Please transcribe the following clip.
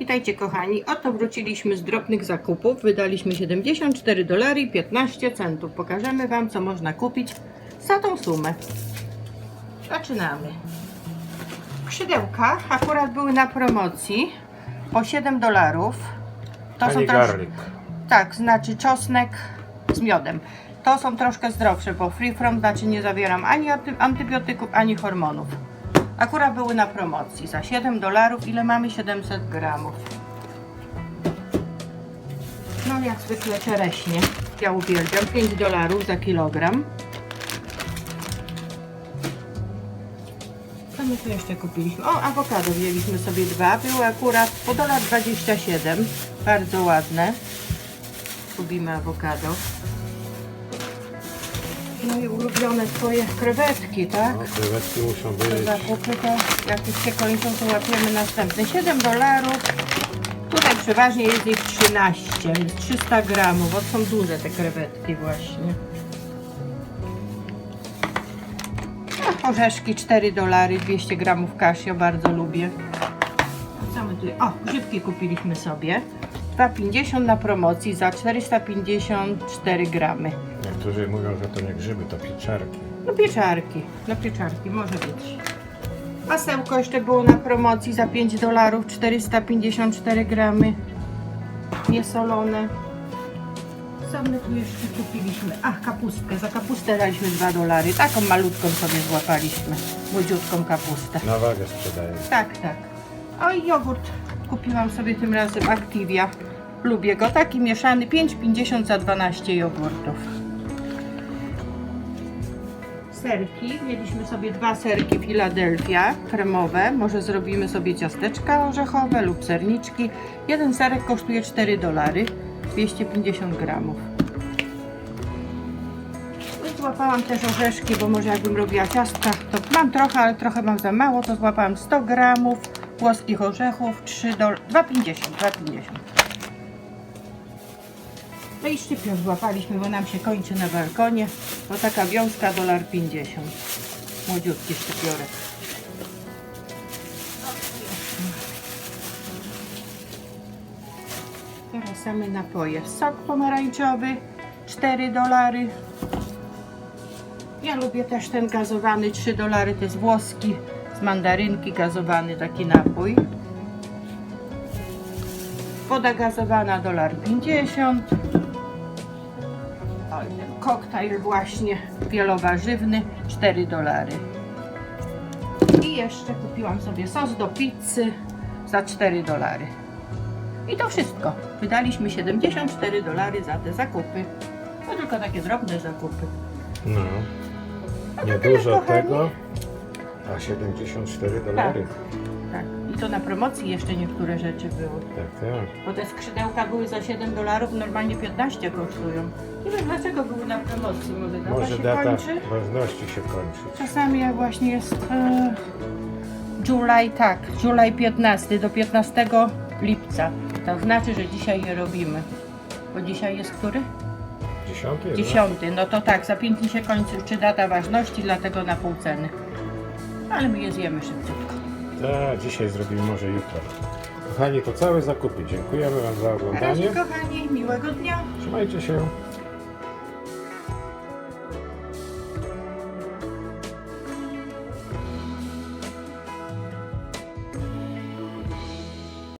Witajcie kochani, oto wróciliśmy z drobnych zakupów. Wydaliśmy 74 dolary i 15 centów. Pokażemy Wam, co można kupić za tą sumę. Zaczynamy. Skrzydełka akurat były na promocji po 7 dolarów. To Pani trosz- garlic. Tak, znaczy czosnek z miodem. To są troszkę zdrowsze, bo free from znaczy nie zawieram ani anty- antybiotyków, ani hormonów. Akurat były na promocji za 7 dolarów. Ile mamy? 700 gramów. No jak zwykle czereśnie. Ja uwielbiam. 5 dolarów za kilogram. Co my tu jeszcze kupiliśmy? O, awokado wzięliśmy sobie dwa. Były akurat po dolar 27. Bardzo ładne. Lubimy awokado. No i ulubione twoje krewetki, tak? No, krewetki muszą być. zakupy to jak już się kończą, to łapiemy następne. 7 dolarów. Tutaj przeważnie jest ich 13, więc 300 gramów, bo są duże te krewetki właśnie. A, orzeszki 4 dolary, 200 gramów kasio, bardzo lubię. Co my tu? O, grzybki kupiliśmy sobie. 2,50 na promocji za 454 gramy. Niektórzy mówią, że to nie grzyby, to pieczarki. No pieczarki, no pieczarki, może być. Masełko jeszcze było na promocji za 5 dolarów, 454 gramy. Niesolone. Co my tu jeszcze kupiliśmy? Ach, kapustkę. Za kapustę daliśmy 2 dolary. Taką malutką sobie złapaliśmy. Młodziutką kapustę. Na wagę sprzedają. Tak, tak. O i jogurt kupiłam sobie tym razem Activia. Lubię go. Taki mieszany 5,50 za 12 jogurtów. Serki. Mieliśmy sobie dwa serki Philadelphia kremowe. Może zrobimy sobie ciasteczka orzechowe lub serniczki. Jeden serek kosztuje 4 dolary. 250 gramów. Złapałam też orzeszki, bo może jakbym robiła ciastka, to mam trochę, ale trochę mam za mało, to złapałam 100 gramów włoskich orzechów, 3 do 2,50, 2,50. No i szczypior złapaliśmy, bo nam się kończy na balkonie, bo taka wiązka dolar 50. Młodziutki szczypiorek. Teraz same napoje. Sok pomarańczowy 4 dolary. Ja lubię też ten gazowany 3 dolary, to jest włoski z mandarynki gazowany taki napój. Woda gazowana dolar 50. Koktajl właśnie wielowarzywny 4 dolary. I jeszcze kupiłam sobie sos do pizzy za 4 dolary. I to wszystko. Wydaliśmy 74 dolary za te zakupy. To tylko takie drobne zakupy. No. No to Nie tyle, dużo kochani. tego, a 74 dolary. Tak. I to na promocji jeszcze niektóre rzeczy były. Tak, tak. Bo te skrzydełka były za 7 dolarów, normalnie 15 kosztują. Nie wiem dlaczego były na promocji, może data Może się data kończy? ważności się kończy. Czasami jak właśnie jest e, July, tak, July 15 do 15 lipca. To znaczy, że dzisiaj je robimy. Bo dzisiaj jest który? Dziesiąty? no? 10. No to tak, za 5 dni się kończy czy data ważności, dlatego na pół ceny. Ale my je zjemy szybciutko. Tak, dzisiaj zrobimy może jutro. Kochani, to całe zakupy. Dziękujemy Wam za Na razie oglądanie. kochani, miłego dnia. Trzymajcie się.